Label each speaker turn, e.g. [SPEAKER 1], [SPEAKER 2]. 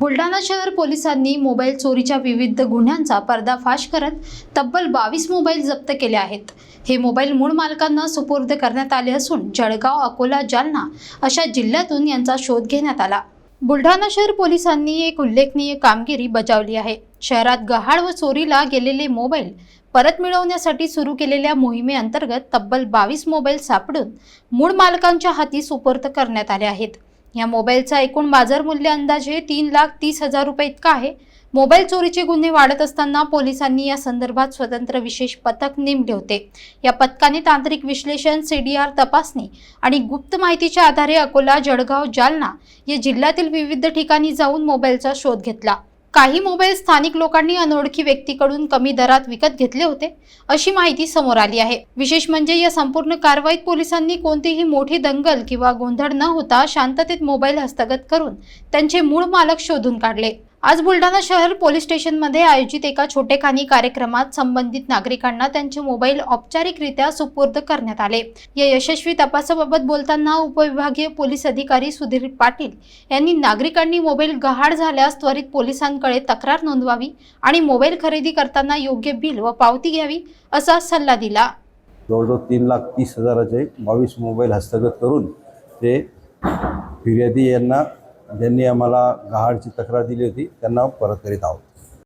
[SPEAKER 1] बुलढाणा शहर पोलिसांनी मोबाईल चोरीच्या विविध गुन्ह्यांचा पर्दाफाश करत तब्बल बावीस मोबाईल जप्त केले आहेत. हे मोबाईल मूळ मालकांना सुपूर्द करण्यात आले असून जळगाव अकोला जालना अशा जिल्ह्यातून यांचा शोध घेण्यात आला. बुलढाणा शहर पोलिसांनी एक उल्लेखनीय कामगिरी बजावली आहे. शहरात गहाळ व चोरीला गेलेले मोबाईल परत मिळवण्यासाठी सुरू केलेल्या मोहिमेअंतर्गत तब्बल बावीस मोबाईल सापडून मूळ मालकांच्या हाती सुपूर्द करण्यात आले आहेत. या मोबाईलचा एकूण बाजार मूल्य अंदाजे तीन लाख तीस हजार रुपये इतका आहे. मोबाईल चोरीचे गुन्हे वाढत असताना पोलिसांनी या संदर्भात स्वतंत्र विशेष पथक नेमले होते. या पथकाने तांत्रिक विश्लेषण सीडीआर तपासणी आणि गुप्त माहितीच्या आधारे अकोला जळगाव जालना या जिल्ह्यातील विविध ठिकाणी जाऊन मोबाईलचा शोध घेतला. काही मोबाईल स्थानिक लोकांनी अनोळखी व्यक्तीकडून कमी दरात विकत घेतले होते अशी माहिती समोर आली आहे. विशेष म्हणजे या संपूर्ण कारवाईत पोलिसांनी कोणतीही मोठी दंगल किंवा गोंधळ न होता शांततेत मोबाईल हस्तगत करून त्यांचे मूळ मालक शोधून काढले. आज बुलढाणा शहर पोलीस स्टेशनमध्ये आयोजित एका छोटेखानी कार्यक्रमात संबंधित नागरिकांना त्यांचे मोबाईल औपचारिकरित्या सुपूर्द करण्यात आले. या यशस्वी तपासाबाबत बोलताना उपविभागीय पोलीस अधिकारी सुधीर पाटील यांनी नागरिकांनी मोबाईल गहाळ झाल्यास त्वरित पोलिसांकडे तक्रार नोंदवावी आणि मोबाईल खरेदी करताना योग्य बिल व पावती घ्यावी असा सल्ला दिला.
[SPEAKER 2] जवळजवळ तीन लाख तीस हजाराचे बावीस मोबाईल हस्तगत करून ते फिर्यादी यांना ज्यांनी आम्हाला गहाडची तक्रार दिली होती त्यांना परत करीत आहोत.